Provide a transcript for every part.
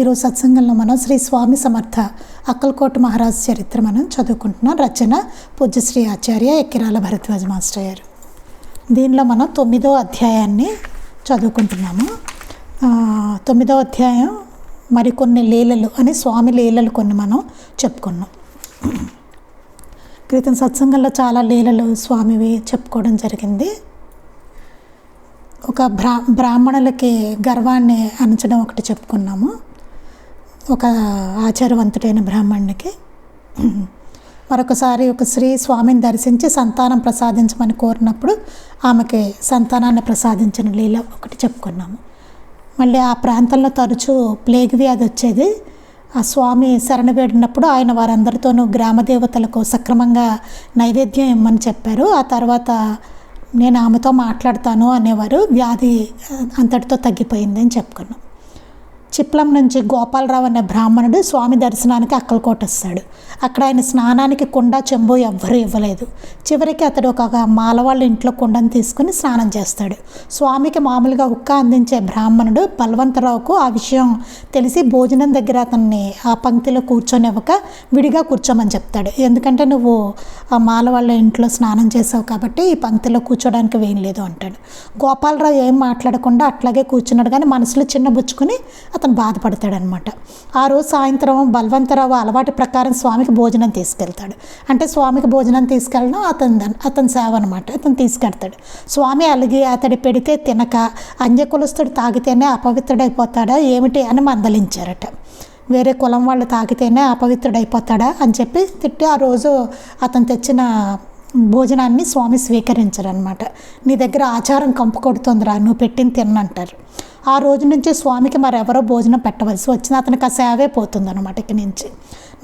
ఈరోజు సత్సంగంలో మనం శ్రీ స్వామి సమర్థ అక్కలకోట మహారాజ్ చరిత్ర మనం చదువుకుంటున్నాం. రచన పూజ్యశ్రీ ఆచార్య ఎక్కిరాల భరద్వాజ మాస్టర్ గారు. దీనిలో మనం తొమ్మిదో అధ్యాయాన్ని చదువుకుంటున్నాము. తొమ్మిదో అధ్యాయం మరికొన్ని లీలలు అని స్వామి లీలలు కొన్ని మనం చెప్పుకున్నాం. క్రితం సత్సంగంలో చాలా లీలలు స్వామివి చెప్పుకోవడం జరిగింది. ఒక బ్రా బ్రాహ్మణులకి గర్వాన్ని అంచడం ఒకటి చెప్పుకున్నాము. ఒక ఆచారవంతుడైన బ్రాహ్మణునికి మరొకసారి ఒక స్త్రీ స్వామిని దర్శించి సంతానం ప్రసాదించమని కోరినప్పుడు ఆమెకి సంతానాన్ని ప్రసాదించిన లీల ఒకటి చెప్పుకున్నాము. మళ్ళీ ఆ ప్రాంతంలో తరచూ ప్లేగ్ వ్యాధి వచ్చేది. ఆ స్వామి శరణ వేడినప్పుడు ఆయన వారందరితోనూ గ్రామ దేవతలకు సక్రమంగా నైవేద్యం ఇమ్మని చెప్పారు. ఆ తర్వాత నేను ఆమెతో మాట్లాడతాను అనేవారు వ్యాధి అంతటితో తగ్గిపోయింది అని చెప్పుకున్నాం. చిప్లం నుంచి గోపాలరావు అనే బ్రాహ్మణుడు స్వామి దర్శనానికి అక్కలకోట వస్తాడు అక్కడ ఆయన స్నానానికి కుండ చెంబు ఎవ్వరూ ఇవ్వలేదు. చివరికి అతడు ఒక మాలవాళ్ళ ఇంట్లో కుండను తీసుకుని స్నానం చేస్తాడు. స్వామికి మామూలుగా ఉక్క అందించే బ్రాహ్మణుడు బలవంతరావుకు ఆ విషయం తెలిసి భోజనం దగ్గర అతన్ని ఆ పంక్తిలో కూర్చొనివ్వక విడిగా కూర్చోమని చెప్తాడు. ఎందుకంటే నువ్వు ఆ మాలవాళ్ళ ఇంట్లో స్నానం చేసావు కాబట్టి ఈ పంక్తిలో కూర్చోడానికి వేయలేదు అంటాడు. గోపాలరావు ఏం మాట్లాడకుండా అట్లాగే కూర్చున్నాడు కానీ మనసులో చిన్నబుచ్చుకుని అతను బాధపడతాడనమాట. ఆ రోజు సాయంత్రం బలవంతరావు అలవాటు ప్రకారం స్వామికి భోజనం తీసుకెళ్తాడు. అంటే స్వామికి భోజనం తీసుకెళ్ళడం అతను అతని సేవ అనమాట అతను తీసుకెళ్తాడు. స్వామి అలిగి అతడి పెడితే తినక అంజకులస్తుడు తాగితేనే అపవిత్రుడైపోతాడా? ఏమిటి? అని మందలించారట. వేరే కులం వాళ్ళు తాగితేనే అపవిత్రుడైపోతాడా? అని చెప్పి తిట్టి ఆ రోజు అతను తెచ్చిన భోజనాన్ని స్వామి స్వీకరించరనమాట నీ దగ్గర ఆచారం కంపు కొడుతుందిరా నువ్వు పెట్టిన తిన్నంటారు. ఆ రోజు నుంచి స్వామికి మరెవరో భోజనం పెట్టవలసి వచ్చిన అతనికి ఆ సేవే పోతుందన్నమాట ఇక నుంచి.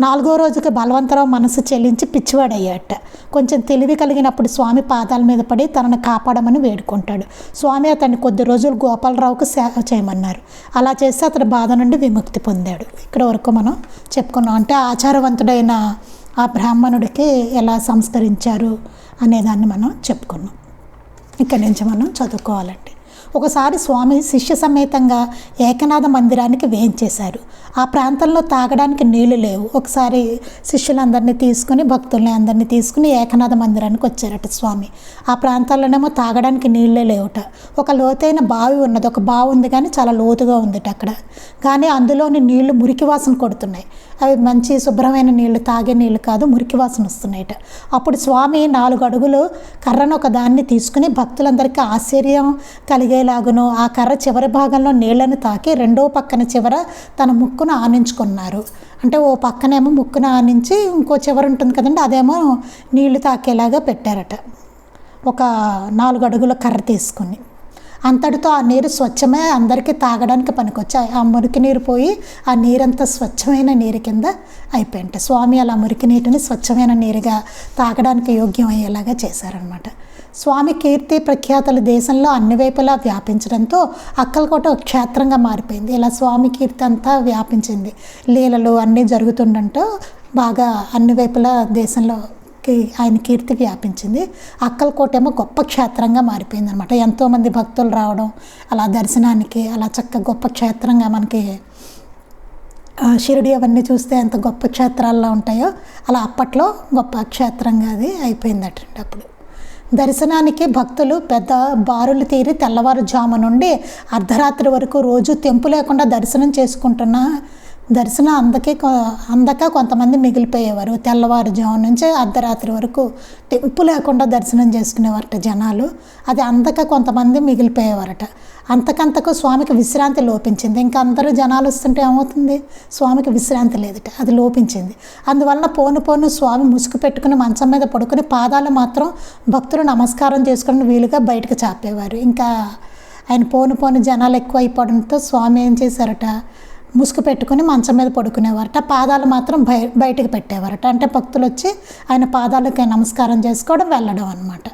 నాలుగో రోజుకి బలవంతరావు మనసు చెల్లించి పిచ్చివాడయ్యాట కొంచెం తెలివి కలిగినప్పుడు స్వామి పాదాల మీద పడి తనను కాపాడమని వేడుకుంటాడు. స్వామి అతన్ని కొద్ది రోజులు గోపాలరావుకు సేవ చేయమన్నారు. అలా చేస్తే అతని బాధ నుండి విముక్తి పొందాడు. ఇక్కడ వరకు మనం చెప్పుకున్నాం. అంటే ఆచారవంతుడైన ఆ బ్రాహ్మణుడికి ఎలా సంస్కరించారు అనేదాన్ని మనం చెప్పుకున్నాం. ఇక్కడి నుంచి మనం చదువుకోవాలండి. ఒకసారి స్వామి శిష్య సమేతంగా ఏకనాథ మందిరానికి వేయించేశారు. ఆ ప్రాంతంలో తాగడానికి నీళ్ళు లేవు. ఒకసారి శిష్యులందరినీ తీసుకుని భక్తుల్ని అందరినీ తీసుకుని ఏకనాథ మందిరానికి వచ్చారట స్వామి. ఆ ప్రాంతాల్లోనేమో తాగడానికి నీళ్ళే లేవుట. ఒక లోతైన బావి ఉన్నది. ఒక బావి ఉంది కానీ చాలా లోతుగా ఉందిట అక్కడ. కానీ అందులోని నీళ్ళు మురికి వాసన కొడుతున్నాయి. అవి మంచి శుభ్రమైన నీళ్ళు తాగే నీళ్ళు కాదు మురికి వాసన వస్తున్నాయట. అప్పుడు స్వామి నాలుగు అడుగులు కర్రను ఒక దాన్ని తీసుకుని భక్తులందరికీ ఆశ్చర్యం కలిగే కలిగేలాగును ఆ కర్ర చివరి భాగంలో నీళ్ళను తాకి రెండో పక్కన చివర తన ముక్కును ఆనించుకున్నారు. అంటే ఓ పక్కనేమో ముక్కును ఆనించి ఇంకో చివర ఉంటుంది కదండి అదేమో నీళ్ళు తాకేలాగా పెట్టారట. ఒక నాలుగు అడుగుల కర్ర తీసుకుని. అంతటితో ఆ నీరు స్వచ్ఛమే అందరికీ తాగడానికి పనికొచ్చాయి. ఆ మురికి నీరు పోయి ఆ నీరంతా స్వచ్ఛమైన నీరు కింద అయిపోయింట. స్వామి అలా మురికి నీటిని స్వచ్ఛమైన నీరుగా తాగడానికి యోగ్యం అయ్యేలాగా చేశారనమాట స్వామి కీర్తి ప్రఖ్యాతలు దేశంలో అన్ని వైపులా వ్యాపించడంతో అక్కలకోట ఒక క్షేత్రంగా మారిపోయింది. ఇలా స్వామి కీర్తి అంతా వ్యాపించింది. లీలలు అన్నీ జరుగుతుండటంతో బాగా అన్ని వైపులా దేశంలో ఆయన కీర్తి వ్యాపించింది. అక్కలకోట ఏమో గొప్ప క్షేత్రంగా మారిపోయింది అనమాట ఎంతోమంది భక్తులు రావడం అలా దర్శనానికి అలా చక్క గొప్ప క్షేత్రంగా మనకి షిరిడి అవన్నీ చూస్తే ఎంత గొప్ప క్షేత్రాల్లో ఉంటాయో అలా అప్పట్లో గొప్ప క్షేత్రంగా అది అయిపోయిందట అప్పుడు. దర్శనానికి భక్తులు పెద్ద బారులు తీరి తెల్లవారుజాము నుండి అర్ధరాత్రి వరకు రోజు తెంపు లేకుండా దర్శనం చేసుకుంటున్న దర్శనం అందకే అందక కొంతమంది మిగిలిపోయేవారు. తెల్లవారుజాము నుంచి అర్ధరాత్రి వరకు తెంపు లేకుండా దర్శనం చేసుకునేవారట జనాలు. అది అందక కొంతమంది మిగిలిపోయేవారట. అంతకంతకు స్వామికి విశ్రాంతి లోపించింది. ఇంకా అందరూ జనాలు వస్తుంటే ఏమవుతుంది? స్వామికి విశ్రాంతి లేదట. అది లోపించింది. అందువలన పోను పోను స్వామి ముసుగు పెట్టుకుని మంచం మీద పడుకుని పాదాలు మాత్రం భక్తులు నమస్కారం చేసుకుని వీలుగా బయటకు చాపేవారు. ఇంకా ఆయన పోను పోను జనాలు ఎక్కువ అయిపోవడంతో స్వామి ఏం చేశారట? ముసుగు పెట్టుకుని మంచం మీద పడుకునేవారట. పాదాలు మాత్రం బయ బయటకు పెట్టేవారట. అంటే భక్తులు వచ్చి ఆయన పాదాలకి నమస్కారం చేసుకోవడం వెళ్ళడం అనమాట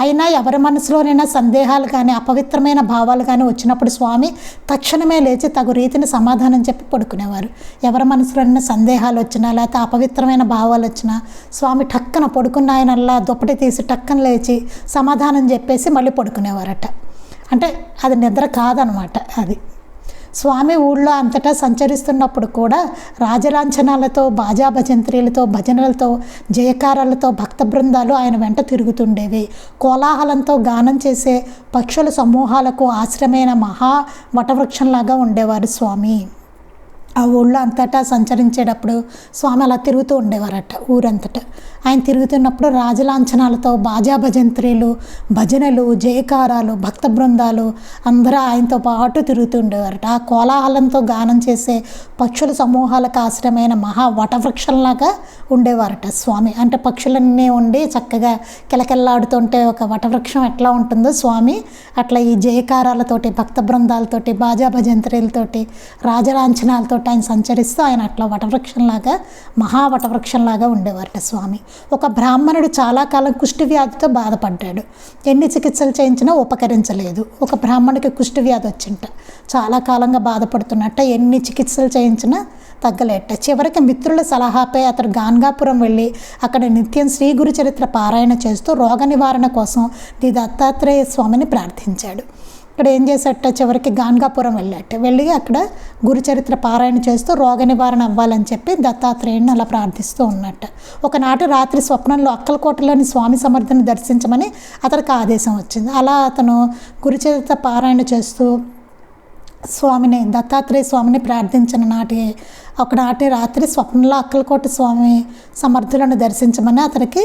అయినా ఎవరి మనసులోనైనా సందేహాలు కానీ అపవిత్రమైన భావాలు కానీ వచ్చినప్పుడు స్వామి తక్షణమే లేచి తగు రీతిని సమాధానం చెప్పి పడుకునేవారు. ఎవరి మనసులోనైనా సందేహాలు వచ్చినా లేకపోతే అపవిత్రమైన భావాలు వచ్చినా స్వామి టక్కన పడుకున్న ఆయనల్లా దుప్పటి తీసి టక్కన లేచి సమాధానం చెప్పేసి మళ్ళీ పడుకునేవారట. అంటే అది నిద్ర కాదనమాట అది. స్వామి ఊళ్ళో అంతటా సంచరిస్తున్నప్పుడు కూడా రాజలాంఛనాలతో బాజా భజంత్రీలతో భజనలతో జయకారాలతో భక్త బృందాలు ఆయన వెంట తిరుగుతుండేవి. కోలాహలంతో గానం చేసే పక్షుల సమూహాలకు ఆశ్రమైన మహా వటవృక్షంలాగా ఉండేవారు స్వామి. ఆ ఊళ్ళో అంతటా సంచరించేటప్పుడు స్వామి అలా తిరుగుతూ ఉండేవారట ఊరంతటా. ఆయన తిరుగుతున్నప్పుడు రాజలాంఛనాలతో బాజా భజంత్రీలు భజనలు జయకారాలు భక్త బృందాలు అందరూ ఆయనతో పాటు తిరుగుతూ ఉండేవారట. ఆ కోలాహలంతో గానం చేసే పక్షుల సమూహాలకు ఆశ్రమైన మహా వటవృక్షంలాగా ఉండేవారట స్వామి. అంటే పక్షులన్నీ ఉండి చక్కగా కిలకిల్లాడుతుంటే ఒక వటవృక్షం ఎట్లా ఉంటుందో స్వామి అట్లా ఈ జయకారాలతోటి భక్త బృందాలతోటి బాజా భజంత్రీలతోటి రాజలాంఛనాలతోటి ఆయన సంచరిస్తూ ఆయన అట్లా వటవృక్షంలాగా మహా వటవృక్షంలాగా ఉండేవారట స్వామి. ఒక బ్రాహ్మణుడు చాలా కాలం కుష్టి వ్యాధితో బాధపడ్డాడు. ఎన్ని చికిత్సలు చేయించినా ఉపకరించలేదు. ఒక బ్రాహ్మణుడికి కుష్టి వ్యాధి వచ్చింట. చాలా కాలంగా బాధపడుతున్నట్ట. ఎన్ని చికిత్సలు చేయించినా తగ్గలేట. చివరికి మిత్రుల సలహాపై అతడు గాన్గాపురం వెళ్ళి అక్కడ నిత్యం శ్రీ గురు చరిత్ర పారాయణ చేస్తూ రోగ నివారణ కోసం ది దత్తాత్రేయ స్వామిని ప్రార్థించాడు. ఇక్కడ ఏం చేశాట చివరికి గాన్గాపురం వెళ్ళాట. వెళ్ళి అక్కడ గురుచరిత్ర పారాయణ చేస్తూ రోగ నివారణ అవ్వాలని చెప్పి దత్తాత్రేయుని అలా ప్రార్థిస్తూ ఉన్నట్ట ఒకనాటి రాత్రి స్వప్నంలో అక్కలకోటలోని స్వామి సమర్థుని దర్శించమని అతనికి ఆదేశం వచ్చింది. అలా అతను గురుచరిత్ర పారాయణ చేస్తూ స్వామిని దత్తాత్రేయ స్వామిని ప్రార్థించిన నాటి ఒకనాటి రాత్రి స్వప్నంలో అక్కలకోట స్వామి సమర్థులను దర్శించమని అతనికి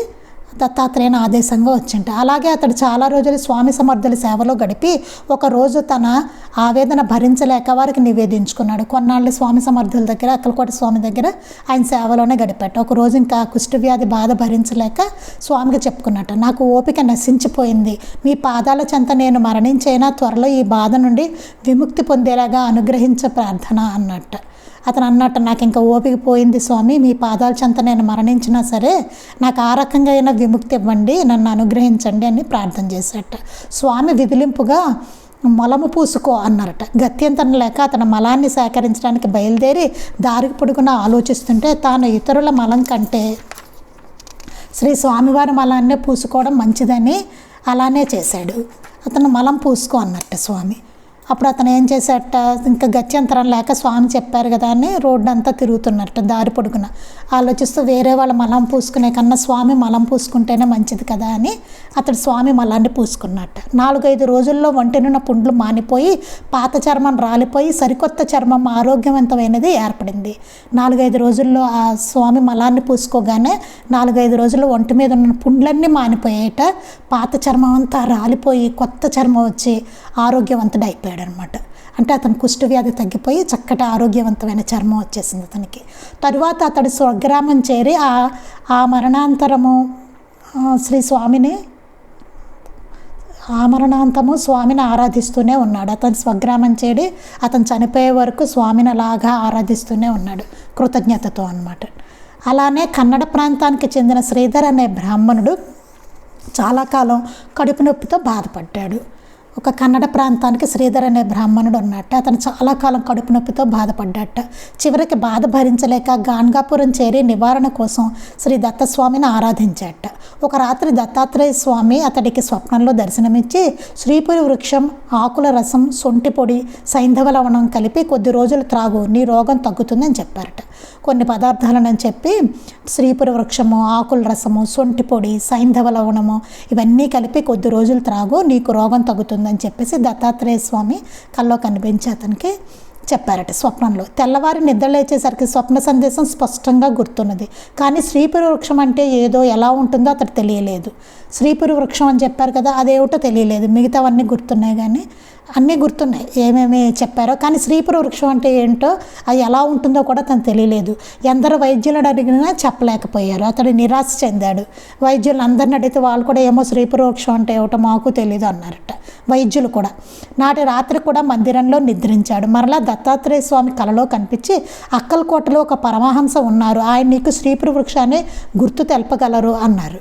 దత్తాత్రేయన ఆదేశంగా వచ్చింట. అలాగే అతడు చాలా రోజులు స్వామి సమర్థుల సేవలో గడిపి ఒక రోజు తన ఆవేదన భరించలేక వారికి నివేదించుకున్నాడు. కొన్నాళ్ళు స్వామి సమర్థుల దగ్గర అక్కలకోట స్వామి దగ్గర ఆయన సేవలోనే గడిపాట. ఒక రోజు ఇంకా కుష్ఠవ్యాధి బాధ భరించలేక స్వామికి చెప్పుకున్నట్ట నాకు ఓపిక నశించిపోయింది. మీ పాదాల చెంత నేను మరణించైనా త్వరలో ఈ బాధ నుండి విముక్తి పొందేలాగా అనుగ్రహించ ప్రార్థన అన్నట్టు. అతను అన్నట్టు నాకు ఇంకా ఓపిక పోయింది స్వామి మీ పాదాల చెంత నేను మరణించినా సరే నాకు ఆ రకంగా అయినా విముక్తి ఇవ్వండి నన్ను అనుగ్రహించండి అని ప్రార్థన చేశాట స్వామి విదిలింపుగా మలము పూసుకో అన్నారట. గత్యంతరం లేక అతను మలాన్ని సేకరించడానికి బయలుదేరి దారికి పొడుగున ఆలోచిస్తుంటే తాను ఇతరుల మలం కంటే శ్రీ స్వామివారి మలాన్నే పూసుకోవడం మంచిదని అలానే చేశాడు. అతను మలం పూసుకో అన్నట్ట స్వామి. అప్పుడు అతను ఏం చేశాట ఇంకా గత్యంతరం లేక స్వామి చెప్పారు కదా అని రోడ్డు అంతా తిరుగుతున్నట్టు దారి పొడుగున. ఆలోచిస్తూ వేరే వాళ్ళ మలం పూసుకునే కన్నా స్వామి మలం పూసుకుంటేనే మంచిది కదా అని అతడు స్వామి మలాన్ని పూసుకున్నట్ట. నాలుగైదు రోజుల్లో వంటినున్న పుండ్లు మానిపోయి పాత చర్మం రాలిపోయి సరికొత్త చర్మం ఆరోగ్యవంతమైనది ఏర్పడింది. నాలుగైదు రోజుల్లో ఆ స్వామి మలాన్ని పూసుకోగానే నాలుగైదు రోజుల్లో ఒంటి మీద ఉన్న పుండ్లన్నీ మానిపోయేట. పాత చర్మం అంతా రాలిపోయి కొత్త చర్మం వచ్చి ఆరోగ్యవంతుడైపోయాడు. అనమాట అంటే అతను కుష్ఠవ్యాధి తగ్గిపోయి చక్కటి ఆరోగ్యవంతమైన చర్మం వచ్చేసింది అతనికి. తరువాత అతడు స్వగ్రామం చేరి ఆ ఆ మరణాంతరము శ్రీ స్వామిని ఆమరణాంతము స్వామిని ఆరాధిస్తూనే ఉన్నాడు. అతను స్వగ్రామం చేడి అతను చనిపోయే వరకు స్వామిని అలాగా ఆరాధిస్తూనే ఉన్నాడు. కృతజ్ఞతతో అన్నమాట. అలానే కన్నడ ప్రాంతానికి చెందిన శ్రీధర్ అనే బ్రాహ్మణుడు చాలా కాలం కడుపు నొప్పితో బాధపడ్డాడు. ఒక కన్నడ ప్రాంతానికి శ్రీధర్ అనే బ్రాహ్మణుడు ఉన్నట్ట అతను చాలా కాలం కడుపు నొప్పితో బాధపడ్డట చివరికి బాధ భరించలేక గాన్గాపురం చేరి నివారణ కోసం శ్రీ దత్తస్వామిని ఆరాధించాట. ఒక రాత్రి దత్తాత్రేయ స్వామి అతడికి స్వప్నంలో దర్శనమిచ్చి శ్రీపురి వృక్షం ఆకుల రసం సొంటి పొడి సైంధవ లవణం కలిపి కొద్ది రోజులు త్రాగు నీ రోగం తగ్గుతుందని చెప్పారట. కొన్ని పదార్థాలను చెప్పి శ్రీపురి వృక్షము ఆకుల రసము సొంటి పొడి సైంధవ లవణము ఇవన్నీ కలిపి కొద్ది రోజులు త్రాగు నీకు రోగం తగ్గుతుంది తగ్గుతుందని చెప్పేసి దత్తాత్రేయ స్వామి కల్లో కనిపించి అతనికి చెప్పారట స్వప్నంలో. తెల్లవారి నిద్రలేచేసరికి స్వప్న సందేశం స్పష్టంగా గుర్తున్నది. కానీ శ్రీపురి వృక్షం అంటే ఏదో ఎలా ఉంటుందో అతడు తెలియలేదు. శ్రీపురి వృక్షం అని చెప్పారు కదా అదేమిటో తెలియలేదు. మిగతావన్నీ గుర్తున్నాయి కానీ అన్నీ గుర్తున్నాయి. ఏమేమి చెప్పారో. కానీ శ్రీపుర వృక్షం అంటే ఏంటో అది ఎలా ఉంటుందో కూడా తను తెలియలేదు. ఎందరు వైద్యులను అడిగినా చెప్పలేకపోయారు. అతడు నిరాశ చెందాడు. వైద్యులు అందరిని అడిగితే వాళ్ళు కూడా ఏమో శ్రీపుర వృక్షం అంటే ఏమిటో మాకు తెలియదు అన్నారట. వైద్యులు కూడా. నాటి రాత్రి కూడా మందిరంలో నిద్రించాడు. మరలా దత్తాత్రేయ స్వామి కలలో కనిపించి అక్కలకోటలో ఒక పరమహంస ఉన్నారు. ఆయన నీకు శ్రీపుర వృక్షాన్ని గుర్తు తెలపగలరు అన్నారు.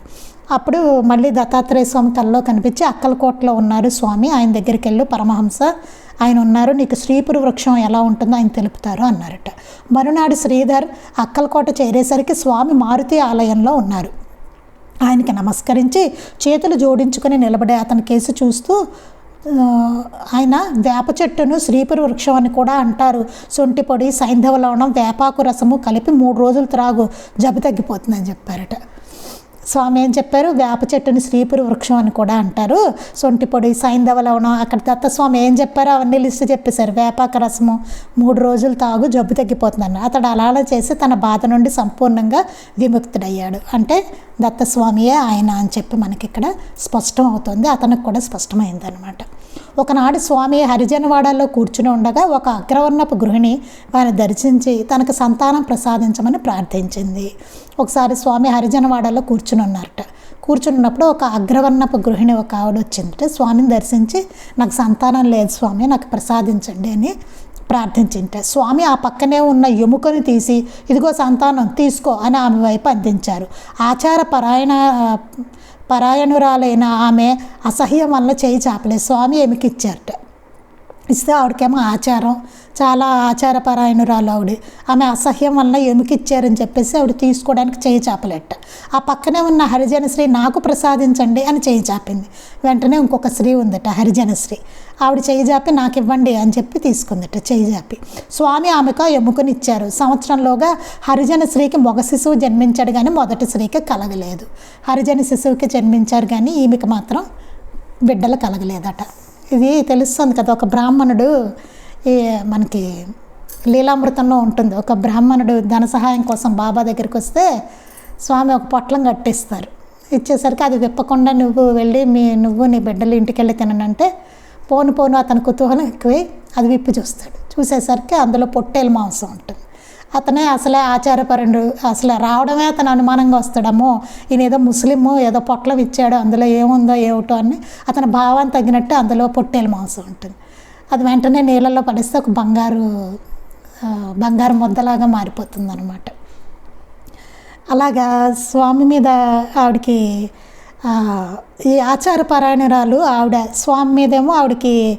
అప్పుడు మళ్ళీ దత్తాత్రేయ స్వామి కల్లో కనిపించి అక్కలకోటలో ఉన్నారు స్వామి. ఆయన దగ్గరికి వెళ్ళు పరమహంస. ఆయన ఉన్నారు నీకు శ్రీపుర వృక్షం ఎలా ఉంటుందో ఆయన తెలుపుతారు అన్నారట. మరునాడు శ్రీధర్ అక్కలకోట చేరేసరికి స్వామి మారుతి ఆలయంలో ఉన్నారు. ఆయనకి నమస్కరించి చేతులు జోడించుకొని నిలబడే అతని కేసు చూస్తూ ఆయన వేప చెట్టును శ్రీపుర వృక్షం అని కూడా అంటారు. సొంటి పొడి సైంధవ లవణం వేపాకు రసము కలిపి మూడు రోజులు త్రాగు జబ్బు తగ్గిపోతుందని చెప్పారట. స్వామి ఏం చెప్పారు. వేప చెట్టుని శ్రీపురి వృక్షం అని కూడా అంటారు. సొంటి పొడి సైంధవ లవణం అక్కడ దత్తస్వామి ఏం చెప్పారో అవన్నీ లిస్ట్ చెప్పేశారు. వేపాక రసము మూడు రోజులు తాగు జబ్బు తగ్గిపోతుందన్న అతడు అలా చేసి తన బాధ నుండి సంపూర్ణంగా విముక్తుడయ్యాడు. అంటే దత్తస్వామియే ఆయన అని చెప్పి మనకి ఇక్కడ స్పష్టం అవుతుంది అతనికి కూడా స్పష్టమైంది అనమాట ఒకనాడు స్వామి హరిజనవాడలో కూర్చుని ఉండగా ఒక అగ్రవర్ణపు గృహిణి వారిని దర్శించి తనకు సంతానం ప్రసాదించమని ప్రార్థించింది. ఒకసారి స్వామి హరిజనవాడలో కూర్చుని ఉన్నారట. కూర్చున్నప్పుడు ఒక అగ్రవర్ణపు గృహిణి ఒక ఆవిడ వచ్చిందట. స్వామిని దర్శించి నాకు సంతానం లేదు స్వామి నాకు ప్రసాదించండి అని ప్రార్థించింట స్వామి ఆ పక్కనే ఉన్న ఎముకను తీసి ఇదిగో సంతానం తీసుకో అని ఆమె వైపు అందించారు. ఆచార పరాయణ పరాయణురాలైన ఆమె అసహ్యం వల్ల చేయి చాపలేదు. స్వామి ఎమికిచ్చారట ఇస్తే ఆవిడకేమో ఆచారం చాలా ఆచారపరాయణురాలు ఆవిడ. ఆమె అసహ్యం వల్ల ఎముకిచ్చారని చెప్పేసి ఆవిడ తీసుకోవడానికి చేయి చాపలేట. ఆ పక్కనే ఉన్న హరిజనశ్రీ నాకు ప్రసాదించండి అని చేయి చాపింది. వెంటనే ఇంకొక స్త్రీ ఉందట హరిజనశ్రీ. ఆవిడ చేయి చాపి నాకు ఇవ్వండి అని చెప్పి తీసుకుందట చేయి చాపి స్వామి ఆమెకు ఎముకని ఇచ్చారు సంవత్సరంలోగా హరిజన స్త్రీకి మగ శిశువు జన్మించాడు కానీ మొదటి స్త్రీకి కలగలేదు. హరిజన శిశువుకి జన్మించారు కానీ ఈమెకి మాత్రం బిడ్డలు కలగలేదట. ఇది తెలుస్తుంది కదా ఒక బ్రాహ్మణుడు ఈ మనకి లీలామృతంలో ఉంటుంది. ఒక బ్రాహ్మణుడు ధన సహాయం కోసం బాబా దగ్గరికి వస్తే స్వామి ఒక పొట్లం కట్టిస్తారు. ఇచ్చేసరికి అది విప్పకుండా నువ్వు వెళ్ళి మీ నువ్వు నీ బిడ్డలు ఇంటికి వెళ్ళి తిననంటే పోను పోను అతని కుతూహలం ఎక్కువై అది విప్పి చూస్తాడు. చూసేసరికి అందులో పొట్టేలు మాంసం ఉంటుంది. అతనే అసలే ఆచారపరుడు అసలు రావడమే అతను అనుమానంగా వస్తాడమ్మో ఈయన ఏదో ముస్లిము ఏదో పొట్లం ఇచ్చాడు అందులో ఏముందో ఏమిటో అని అతని భావాన్ని తగినట్టు అందులో పొట్టేలు మాంసం ఉంటుంది. అది వెంటనే నీళ్ళల్లో పడిస్తే ఒక బంగారు బంగారు ముద్దలాగా మారిపోతుంది అనమాట అలాగా స్వామి మీద ఆవిడకి ఈ ఆచార పరాయణురాలు ఆవిడ స్వామి మీదేమో ఆవిడకి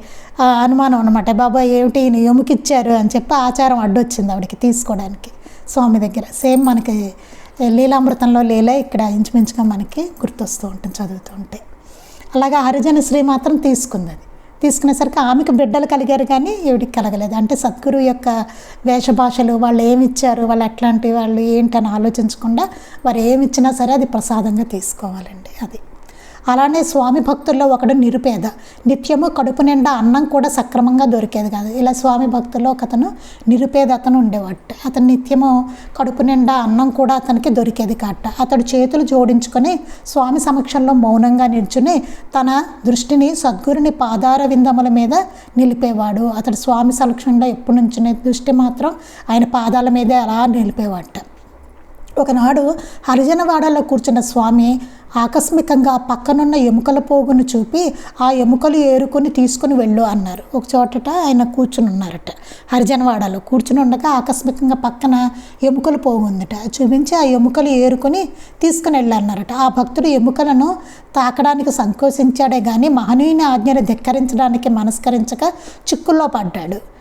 అనుమానం అనమాట బాబా ఏమిటి ఈయన ఎముకిచ్చారు? అని చెప్పి ఆచారం అడ్డొచ్చింది ఆవిడకి తీసుకోవడానికి స్వామి దగ్గర. సేమ్ మనకి లీలామృతంలో లీల ఇక్కడ ఇంచుమించుగా మనకి గుర్తొస్తూ ఉంటుంది చదువుతూ ఉంటే. అలాగా హరిజన శ్రీ మాత్రం తీసుకుంది అది. తీసుకునేసరికి ఆమెకు బిడ్డలు కలిగారు కానీ ఈవిడికి కలగలేదు. అంటే సద్గురు యొక్క వేషభాషలు వాళ్ళు ఏమి ఇచ్చారు వాళ్ళు ఎట్లాంటి వాళ్ళు ఏంటని ఆలోచించకుండా వారు ఏమి ఇచ్చినా సరే అది ప్రసాదంగా తీసుకోవాలండి అది. అలానే స్వామి భక్తుల్లో ఒకడు నిరుపేద. నిత్యము కడుపు నిండా అన్నం కూడా సక్రమంగా దొరికేది కాదు. ఇలా స్వామి భక్తుల్లో ఒక అతను నిరుపేద అతను ఉండేవాట అతను నిత్యము కడుపు నిండా అన్నం కూడా అతనికి దొరికేది కాట. అతడు చేతులు జోడించుకొని స్వామి సమక్షంలో మౌనంగా నిల్చుని తన దృష్టిని సద్గురుని పాదార విందముల మీద నిలిపేవాడు. అతడు స్వామి సమక్షంలో ఎప్పుడు నుంచునే దృష్టి మాత్రం ఆయన పాదాల మీదే అలా నిలిపేవాట. ఒకనాడు హరిజనవాడలో కూర్చున్న స్వామి ఆకస్మికంగా పక్కనున్న ఎముకల పోగును చూపి ఆ ఎముకలు ఏరుకొని తీసుకుని వెళ్ళు అన్నారు. ఒక చోటట ఆయన కూర్చుని ఉన్నారట హరిజనవాడలో కూర్చుని ఉండగా ఆకస్మికంగా పక్కన ఎముకలు పోగు ఉందట చూపించి ఆ ఎముకలు ఏరుకొని తీసుకుని వెళ్ళన్నారట. ఆ భక్తుడు ఎముకలను తాకడానికి సంకోచించాడే కానీ మహనీయుని ఆజ్ఞను ధిక్కరించడానికి మనస్కరించక చిక్కుల్లో పడ్డాడు.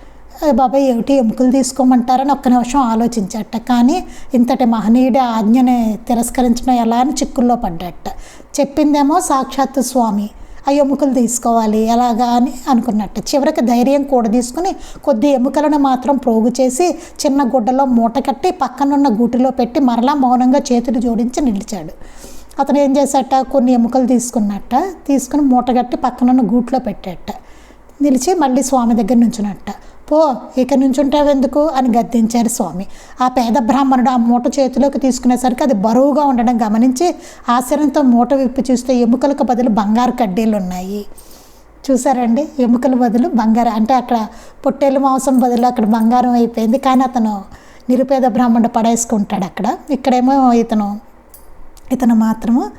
బాబాయ్ ఏమిటి ఎముకలు తీసుకోమంటారని ఒక్క నిమిషం ఆలోచించట. కానీ ఇంతటి మహనీయుడి ఆజ్ఞని తిరస్కరించడం ఎలా అని చిక్కుల్లో పడ్డట. చెప్పిందేమో సాక్షాత్తు స్వామి. ఆ ఎముకలు తీసుకోవాలి ఎలాగా అని అనుకున్నట్టు. చివరికి ధైర్యం కూడా తీసుకుని కొద్ది ఎముకలను మాత్రం ప్రోగు చేసి చిన్న గుడ్డలో మూట కట్టి పక్కనున్న గూటిలో పెట్టి మరలా మౌనంగా చేతులు జోడించి నిలిచాడు. అతను ఏం చేశాట? కొన్ని ఎముకలు తీసుకున్నట్ట. తీసుకుని మూటగట్టి పక్కనున్న గూట్లో పెట్టాట. నిలిచి మళ్ళీ స్వామి దగ్గర నుంచున్నట్ట. పో ఇక నుంచుంటావెందుకు? అని గద్దించారు స్వామి. ఆ పేద బ్రాహ్మణుడు ఆ మూట చేతిలోకి తీసుకునేసరికి అది బరువుగా ఉండడం గమనించి ఆశ్చర్యంతో మూట విప్పి చూస్తే ఎముకలకు బదులు బంగారు కడ్డీలు ఉన్నాయి చూసారండి ఎముకల బదులు బంగారం. అంటే అక్కడ పొట్టేలు మాంసం బదులు అక్కడ బంగారం అయిపోయింది. కానీ అతను నిరుపేద బ్రాహ్మణుడు పడేసుకుంటాడు అక్కడ. ఇక్కడేమో ఇతను ఇతను మాత్రము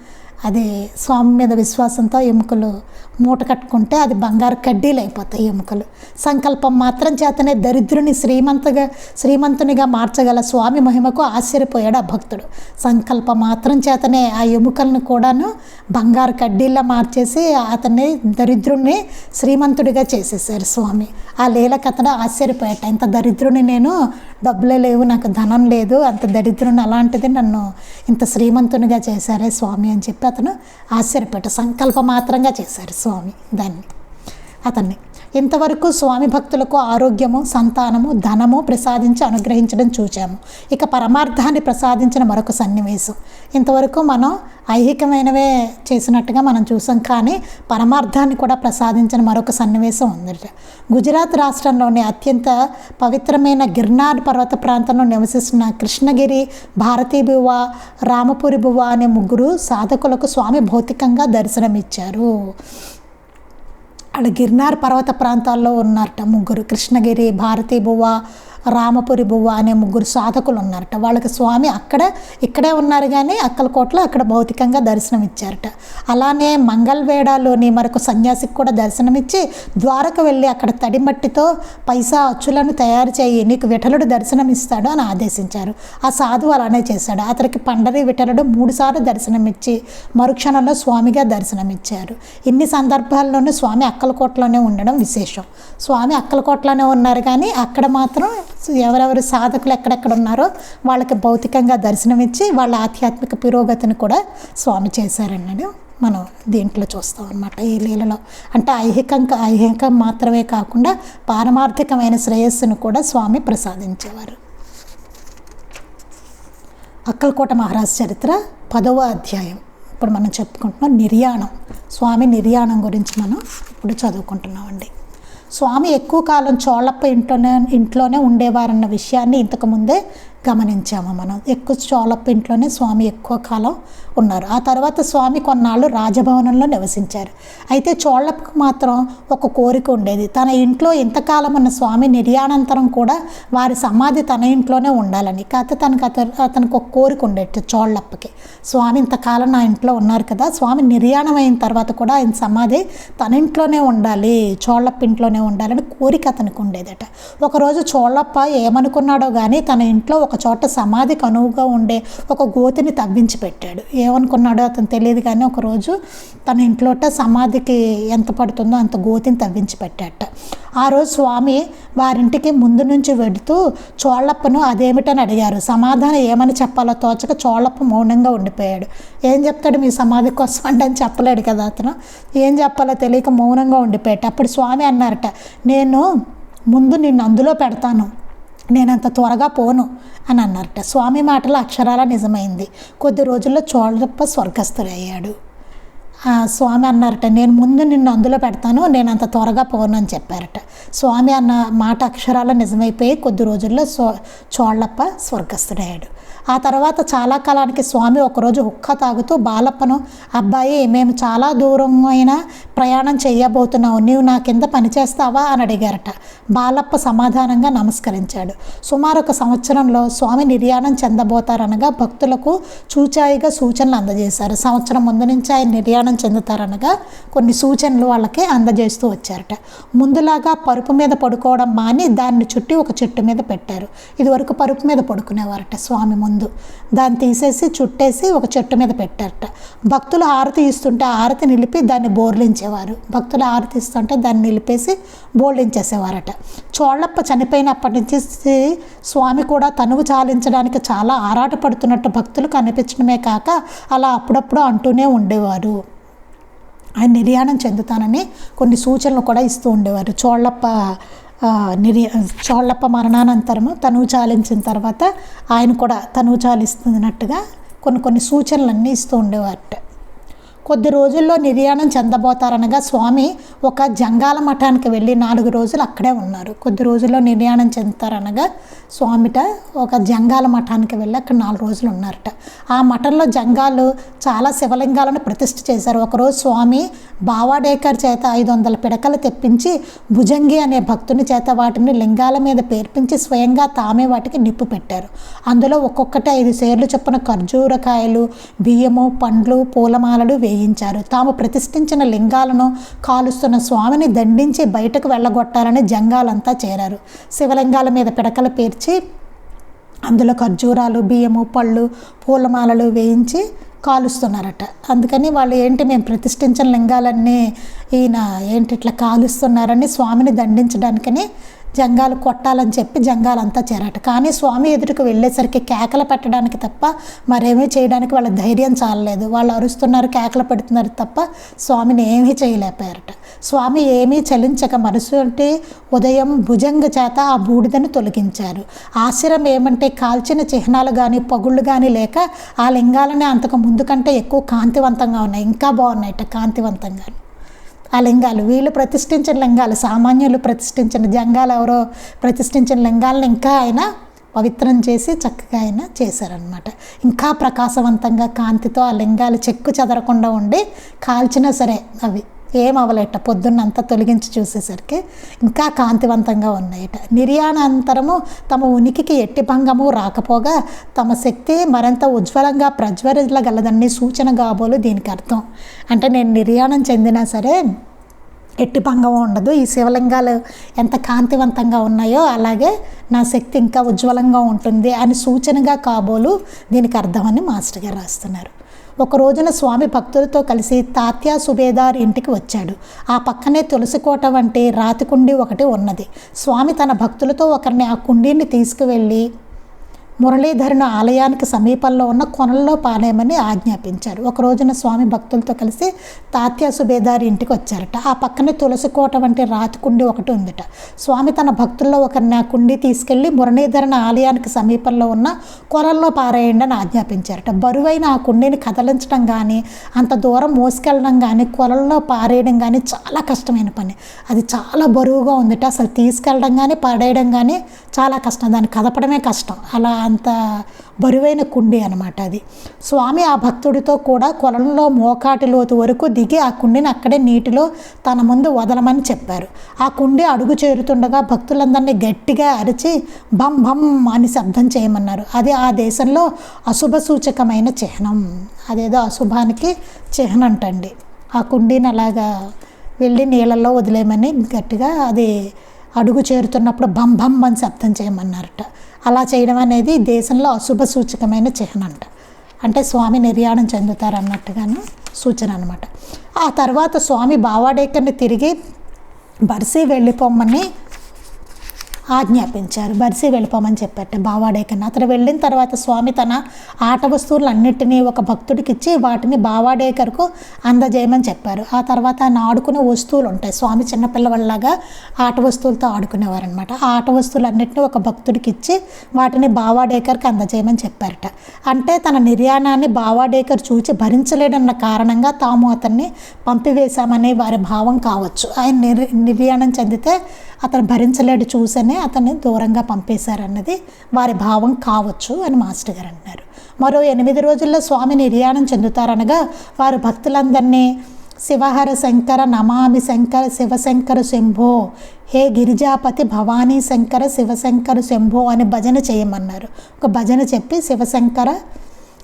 అది స్వామి మీద విశ్వాసంతో ఎముకలు మూట కట్టుకుంటే అది బంగారు కడ్డీలు అయిపోతాయి ఎముకలు. సంకల్పం మాత్రం చేతనే దరిద్రుని శ్రీమంతగా శ్రీమంతునిగా మార్చగల స్వామి మహిమకు ఆశ్చర్యపోయాడు ఆ భక్తుడు. సంకల్పం మాత్రం చేతనే ఆ ఎముకలను కూడాను బంగారు కడ్డీల్లో మార్చేసి అతన్ని దరిద్రుణ్ణి శ్రీమంతుడిగా చేసేసారు స్వామి. ఆ లీల కథను ఆశ్చర్యపోయాట. ఇంత దరిద్రుని నేను డబ్బులే లేవు నాకు ధనం లేదు అంత దరిద్రుని అలాంటిది నన్ను ఇంత శ్రీమంతునిగా చేశారే స్వామి అని చెప్పి అతను ఆశ్చర్యపోయాడు సంకల్ప మాత్రంగా చేశారు స్వామి. దాన్ని అతన్ని ఇంతవరకు స్వామి భక్తులకు ఆరోగ్యము సంతానము ధనము ప్రసాదించి అనుగ్రహించడం చూచాము. ఇక పరమార్థాన్ని ప్రసాదించిన మరొక సన్నివేశం. ఇంతవరకు మనం ఐహికమైనవే చేసినట్టుగా మనం చూసాం కానీ పరమార్థాన్ని కూడా ప్రసాదించిన మరొక సన్నివేశం ఉందట గుజరాత్ రాష్ట్రంలోని అత్యంత పవిత్రమైన గిర్నార్ పర్వత ప్రాంతంలో నివసిస్తున్న కృష్ణగిరి భారతీ బువ్వ రామపురి బువ్వ అనే ముగ్గురు సాధకులకు స్వామి భౌతికంగా దర్శనమిచ్చారు. అక్కడ గిర్నార్ పర్వత ప్రాంతాల్లో ఉన్నారట ముగ్గురు. కృష్ణగిరి భారతీ రామపురి బువ్వ అనే ముగ్గురు సాధకులు ఉన్నారట వాళ్ళకి స్వామి అక్కడ ఇక్కడే ఉన్నారు కానీ అక్కలకోటలో అక్కడ భౌతికంగా దర్శనం ఇచ్చారట అలానే మంగళవేడాలోని మరొక సన్యాసికి కూడా దర్శనమిచ్చి ద్వారకు వెళ్ళి అక్కడ తడి మట్టితో పైసా అచ్చులను తయారు చేయి నీకు విఠలుడు దర్శనం ఇస్తాడు అని ఆదేశించారు. ఆ సాధువు అలానే చేశాడు. అతనికి పండరి విఠలుడు మూడుసార్లు దర్శనమిచ్చి మరుక్షణంలో స్వామిగా దర్శనమిచ్చారు. ఇన్ని సందర్భాల్లోనూ స్వామి అక్కలకోటలోనే ఉండడం విశేషం. స్వామి అక్కలకోటలోనే ఉన్నారు కానీ అక్కడ మాత్రం ఎవరెవరు సాధకులు ఎక్కడెక్కడ ఉన్నారో వాళ్ళకి భౌతికంగా దర్శనమిచ్చి వాళ్ళ ఆధ్యాత్మిక పురోగతిని కూడా స్వామి చేశారన్నది మనం దీంట్లో చూస్తాం అనమాట ఈ లీలలో. అంటే ఐహికం ఐహికం మాత్రమే కాకుండా పారమార్థికమైన శ్రేయస్సును కూడా స్వామి ప్రసాదించేవారు. అక్కలకోట మహారాజ్ చరిత్ర పదవ అధ్యాయం. ఇప్పుడు మనం చెప్పుకుంటున్నాం నిర్యాణం. స్వామి నిర్యాణం గురించి మనం ఇప్పుడు చదువుకుంటున్నామండి. స్వామి ఎక్కువ కాలం చోళప్ప ఇంట్లోనే ఇంట్లోనే ఉండేవారన్న విషయాన్ని ఇంతకుముందే గమనించాము మనం. ఎక్కువ చోళప్ప ఇంట్లోనే స్వామి ఎక్కువ కాలం ఉన్నారు. ఆ తర్వాత స్వామి కొన్నాళ్ళు రాజభవనంలో నివసించారు. అయితే చోళప్పకు మాత్రం ఒక కోరిక ఉండేది. తన ఇంట్లో ఇంతకాలం ఉన్న స్వామి నిర్యానంతరం కూడా వారి సమాధి తన ఇంట్లోనే ఉండాలని. కాకపోతే తనకు అతను అతనికి ఒక కోరిక ఉండేది చోళ్ళప్పకి స్వామి ఇంతకాలం నా ఇంట్లో ఉన్నారు కదా స్వామి నిర్యాణం అయిన తర్వాత కూడా ఆయన సమాధి తన ఇంట్లోనే ఉండాలి చోళ్ళప్ప ఇంట్లోనే ఉండాలని కోరిక అతనికి ఉండేదట. ఒకరోజు చోళ్ళప్ప ఏమనుకున్నాడో కానీ తన ఇంట్లో ఒక ఒక చోట సమాధికి అనువుగా ఉండే ఒక గోతిని తవ్వించి పెట్టాడు ఏమనుకున్నాడో అతను తెలియదు కానీ ఒకరోజు తన ఇంట్లోట సమాధికి ఎంత పడుతుందో అంత గోతిని తవ్వించి పెట్టాట ఆ రోజు స్వామి వారింటికి ముందు నుంచి వెడుతూ చోళ్ళప్పను అదేమిటని అడిగారు. సమాధానం ఏమని చెప్పాలో తోచక చోళ్ళప్ప మౌనంగా ఉండిపోయాడు. ఏం చెప్తాడు మీ సమాధి కోసం అంటే అని చెప్పలేడు కదా అతను. ఏం చెప్పాలో తెలియక మౌనంగా ఉండిపోయాడు. అప్పుడు స్వామి అన్నారట నేను ముందు నిన్ను అందులో పెడతాను. నేనంత త్వరగా పోను అని అన్నారట. స్వామి మాటల అక్షరాల నిజమైంది. కొద్ది రోజుల్లో చోళప్ప స్వర్గస్థుడయ్యాడు. స్వామి అన్నారట నేను ముందు నిన్ను అందులో పెడతాను నేను అంత త్వరగా పోను అని చెప్పారట. స్వామి అన్న మాట అక్షరాలు నిజమైపోయి కొద్ది రోజుల్లో సో చోళ్ళప్ప స్వర్గస్థుడయ్యాడు. ఆ తర్వాత చాలా కాలానికి స్వామి ఒకరోజు హుక్క తాగుతూ బాలప్పను అబ్బాయి మేము చాలా దూరం అయినా ప్రయాణం చేయబోతున్నావు నీవు నా కింద పని చేస్తావా? అని అడిగారట. బాలప్ప సమాధానంగా నమస్కరించాడు. సుమారు ఒక సంవత్సరంలో స్వామి నిర్యాణం చెందబోతారనగా భక్తులకు చూచాయిగా సూచనలు అందజేశారు. సంవత్సరం ముందు నుంచి ఆయన నిర్యాణం చెందుతారనగా కొన్ని సూచనలు వాళ్ళకి అందజేస్తూ వచ్చారట. ముందులాగా పరుపు మీద పడుకోవడం మాని దాన్ని చుట్టి ఒక చెట్టు మీద పెట్టారు. ఇదివరకు పరుపు మీద పడుకునేవారట స్వామి ముందు. దాన్ని తీసేసి చుట్టేసి ఒక చెట్టు మీద పెట్టారట. భక్తులు హారతి ఇస్తుంటే హారతి నిలిపి దాన్ని బోర్లించేవారు. భక్తులు హారతి ఇస్తుంటే దాన్ని నిలిపేసి బోర్లించేసేవారట. చోళ్ళప్ప చనిపోయినప్పటి నుంచి స్వామి కూడా తనువు చాలించడానికి చాలా ఆరాటపడుతున్నట్టు భక్తులు కనిపించడమే కాక అలా అప్పుడప్పుడు అంటూనే ఉండేవారు. ఆయన నిర్యాణం చెందుతానని కొన్ని సూచనలు కూడా ఇస్తూ ఉండేవారు. చోళ్ళప్ప నిర్య చోళ్ళప్ప మరణానంతరము తనువు చాలించిన తర్వాత ఆయన కూడా తనువు చాలిస్తున్నట్టుగా కొన్ని కొన్ని సూచనలన్నీ ఇస్తూ ఉండేవారట. కొద్ది రోజుల్లో నిర్యాణం చెందబోతారనగా స్వామి ఒక జంగాల మఠానికి వెళ్ళి నాలుగు రోజులు అక్కడే ఉన్నారు. కొద్ది రోజుల్లో నిర్యాణం చెందుతారనగా స్వామిట ఒక జంగాల మఠానికి వెళ్ళి అక్కడ నాలుగు రోజులు ఉన్నారట. ఆ మఠంలో జంగాలు చాలా శివలింగాలను ప్రతిష్ఠ చేశారు. ఒకరోజు స్వామి బావాడేకర్ చేత ఐదు వందల పిడకలు తెప్పించి భుజంగి అనే భక్తుని చేత వాటిని లింగాల మీద పేర్పించి స్వయంగా తామే వాటికి నిప్పు పెట్టారు. అందులో ఒక్కొక్కటి ఐదు సేర్లు చొప్పున ఖర్జూరకాయలు బియ్యము పండ్లు పూలమాలలు వేయి చేయించారు. తాము ప్రతిష్ఠించిన లింగాలను కాలుస్తున్న స్వామిని దండించి బయటకు వెళ్ళగొట్టాలని జంగాలంతా చేరారు. శివలింగాల మీద పిడకలు పేర్చి అందులో ఖర్జూరాలు బియ్యము పళ్ళు పూలమాలలు వేయించి కాలుస్తున్నారట. అందుకని వాళ్ళు ఏంటి మేము ప్రతిష్ఠించిన లింగాలన్నీ ఈయన ఏంటి ఇట్లా కాలుస్తున్నారని స్వామిని దండించడానికని జంగాలు కొట్టాలని చెప్పి జంగాలంతా చేరట. కానీ స్వామి ఎదురుకు వెళ్ళేసరికి కేకలు పెట్టడానికి తప్ప మరేమీ చేయడానికి వాళ్ళ ధైర్యం చాలలేదు. వాళ్ళు అరుస్తున్నారు కేకలు పెడుతున్నారు తప్ప స్వామిని ఏమీ చేయలేకపోయారట. స్వామి ఏమీ చలించక మరుసటి ఉదయం భుజంగ చేత ఆ బూడిదను తొలగించారు. ఆశ్రయం ఏమంటే కాల్చిన చిహ్నాలు కానీ పగుళ్ళు కానీ లేక ఆ లింగాలనే అంతకు ముందు కంటే ఎక్కువ కాంతివంతంగా ఉన్నాయి. ఇంకా బాగున్నాయట కాంతివంతంగా ఆ లింగాలు. వీళ్ళు ప్రతిష్ఠించిన లింగాలు సామాన్యులు ప్రతిష్ఠించిన జంగాలు ఎవరో ప్రతిష్ఠించిన లింగాలను ఇంకా ఆయన పవిత్రం చేసి చక్కగా ఆయన చేశారనమాట ఇంకా ప్రకాశవంతంగా కాంతితో ఆ లింగాలు చెక్కు చెదరకుండా ఉండి కాల్చినా సరే అవి ఏం పొద్దున్నంతా తొలగించి చూసేసరికి ఇంకా కాంతివంతంగా ఉన్నాయట. నిర్యాణాంతరము తమ ఉనికికి ఎట్టి భంగము రాకపోగా తమ శక్తి మరింత ఉజ్వలంగా ప్రజ్వరిల్లగలదని సూచన కాబోలు దీనికి అర్థం. అంటే నేను నిర్యాణం చెందినా సరే ఎట్టి భంగం ఉండదు. ఈ శివలింగాలు ఎంత కాంతివంతంగా ఉన్నాయో అలాగే నా శక్తి ఇంకా ఉజ్వలంగా ఉంటుంది అని సూచనగా కాబోలు దీనికి అర్థమని మాస్టర్ గారు రాస్తున్నారు. ఒక రోజున స్వామి భక్తులతో కలిసి తాత్యా సుబేదార్ ఇంటికి వచ్చాడు. ఆ పక్కనే తులసి కోట వంటి రాతి కుండి ఒకటి ఉన్నది. స్వామి తన భక్తులతో ఒకరిని ఆ కుండీని తీసుకువెళ్ళి మురళీధరుని ఆలయానికి సమీపంలో ఉన్న కొనల్లో పానేయమని ఆజ్ఞాపించారు. ఒక రోజున స్వామి భక్తులతో కలిసి తాత్య సుబేదారి ఇంటికి వచ్చారట. ఆ పక్కనే తులసి కోట వంటి రాతి కుండి ఒకటి ఉందట. స్వామి తన భక్తుల్లో ఒకరిని ఆ కుండి తీసుకెళ్ళి మురళీధరణ ఆలయానికి సమీపంలో ఉన్న కొలల్లో పారేయండి అని ఆజ్ఞాపించారట. బరువైన ఆ కుండీని కదలించడం కానీ అంత దూరం మోసుకెళ్ళడం కానీ కొలల్లో పారేయడం కానీ చాలా కష్టమైన పని. అది చాలా బరువుగా ఉందట. అసలు తీసుకెళ్ళడం కానీ పడేయడం కానీ చాలా కష్టం. దాన్ని కదపడమే కష్టం. అలా అంత బరువైన కుండి అనమాట అది. స్వామి ఆ భక్తుడితో కూడా కొలంలో మోకాటి లోతు వరకు దిగి ఆ కుండిని అక్కడే నీటిలో తన ముందు వదలమని చెప్పారు. ఆ కుండి అడుగు చేరుతుండగా భక్తులందరినీ గట్టిగా అరిచి బం బం అని శబ్దం చేయమన్నారు. అది ఆ దేశంలో అశుభ సూచకమైన చిహ్నం. అదేదో అశుభానికి చిహ్నం అంటండి. ఆ కుండీని అలాగా వెళ్ళి నీళ్ళల్లో వదిలేయమని గట్టిగా అది అడుగు చేరుతున్నప్పుడు బం బం అని శబ్దం చేయమన్నారట. అలా చేయడం అనేది దేశంలో అశుభ సూచకమైన చిహ్నం అంట. అంటే స్వామి నిర్యాణం చెందుతారన్నట్టుగాను సూచన అనమాట ఆ తర్వాత స్వామి బావాడేకర్ని తిరిగి బర్సీ వెళ్ళిపోమ్మని ఆజ్ఞాపించారు. బర్సీ వెళ్ళిపోమని చెప్పారట బావాడేకర్ని అతను వెళ్ళిన తర్వాత స్వామి తన ఆట వస్తువులన్నిటినీ ఒక భక్తుడికి ఇచ్చి వాటిని బావాడేకర్కు అందజేయమని చెప్పారు. ఆ తర్వాత ఆయన ఆడుకునే వస్తువులు ఉంటాయి స్వామి చిన్నపిల్లవాళ్ళలాగా ఆట వస్తువులతో ఆడుకునేవారు అనమాట ఆ ఆట వస్తువులన్నిటిని ఒక భక్తుడికి ఇచ్చి వాటిని బావాడేకర్కి అందజేయమని చెప్పారట. అంటే తన నిర్యాణాన్ని బావాడేకర్ చూచి భరించలేడన్న కారణంగా తాము అతన్ని పంపివేశామనే వారి భావం కావచ్చు. ఆయన నిర్ నిర్యాణం చెందితే అతను భరించలేడు చూసనే అతన్ని దూరంగా పంపేశారన్నది వారి భావం కావచ్చు అని మాస్టర్ గారు అంటున్నారు. మరో ఎనిమిది రోజుల్లో స్వామి నిర్యాణం చెందుతారనగా వారు భక్తులందరినీ శివహర శంకర నమామి శంకర శివశంకర శంభో హే గిరిజాపతి భవానీ శంకర శివశంకర శంభో అని భజన చేయమన్నారు. ఒక భజన చెప్పి శివశంకర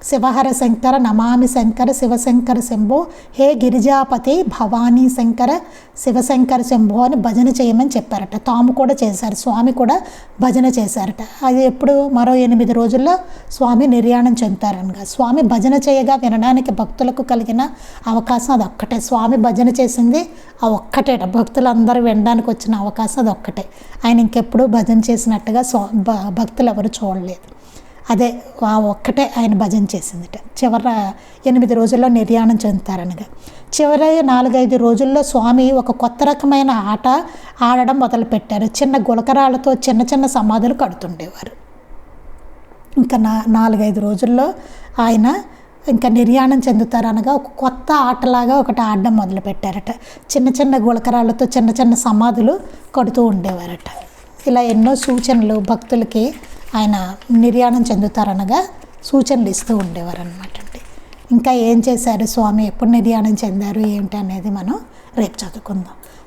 శివహర శంకర నమామి శంకర శివశంకర శంభో హే గిరిజాపతి భవానీ శంకర శివశంకర శంభో అని భజన చేయమని చెప్పారట. తాము కూడా చేశారు స్వామి కూడా భజన చేశారట. అది ఎప్పుడు? మరో ఎనిమిది రోజుల్లో స్వామి నిర్యాణం చెందుతారనగా. స్వామి భజన చేయగా వినడానికి భక్తులకు కలిగిన అవకాశం అది ఒక్కటే స్వామి భజన చేసింది ఆ ఒక్కటేట భక్తులందరూ వినడానికి వచ్చిన అవకాశం అది ఒక్కటే ఆయన ఇంకెప్పుడు భజన చేసినట్టుగా స్వా భక్తులు ఎవరు చూడలేదు. అదే ఆ ఒక్కటే ఆయన భజన చేసిందిట. చివర ఎనిమిది రోజుల్లో నిర్యాణం చెందుతారనగా. చివరి నాలుగైదు రోజుల్లో స్వామి ఒక కొత్త రకమైన ఆట ఆడడం మొదలుపెట్టారు. చిన్న గులకరాలతో చిన్న చిన్న సమాధులు కడుతుండేవారు. ఇంకా నా నాలుగైదు రోజుల్లో ఆయన ఇంకా నిర్యాణం చెందుతారనగా ఒక కొత్త ఆటలాగా ఒకటి ఆడడం మొదలుపెట్టారట. చిన్న చిన్న గులకరాలతో చిన్న చిన్న సమాధులు కడుతూ ఉండేవారట. ఇలా ఎన్నో సూచనలు భక్తులకి ఆయన నిర్యాణం చెందుతారనగా సూచనలు ఇస్తూ ఉండేవారు అనమాట అండి. ఇంకా ఏం చేశారు? స్వామి ఎప్పుడు నిర్యాణం చెందారు? ఏంటి అనేది మనం రేపు చదువుకుందాం.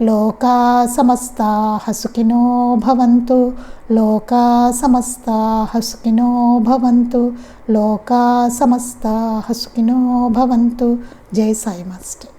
లోకా సమస్తా సుఖినో భవంతు లోకా సమస్తా సుఖినో భవంతు లోకా సమస్తా సుఖినో భవంతు జై సాయి మాస్టర్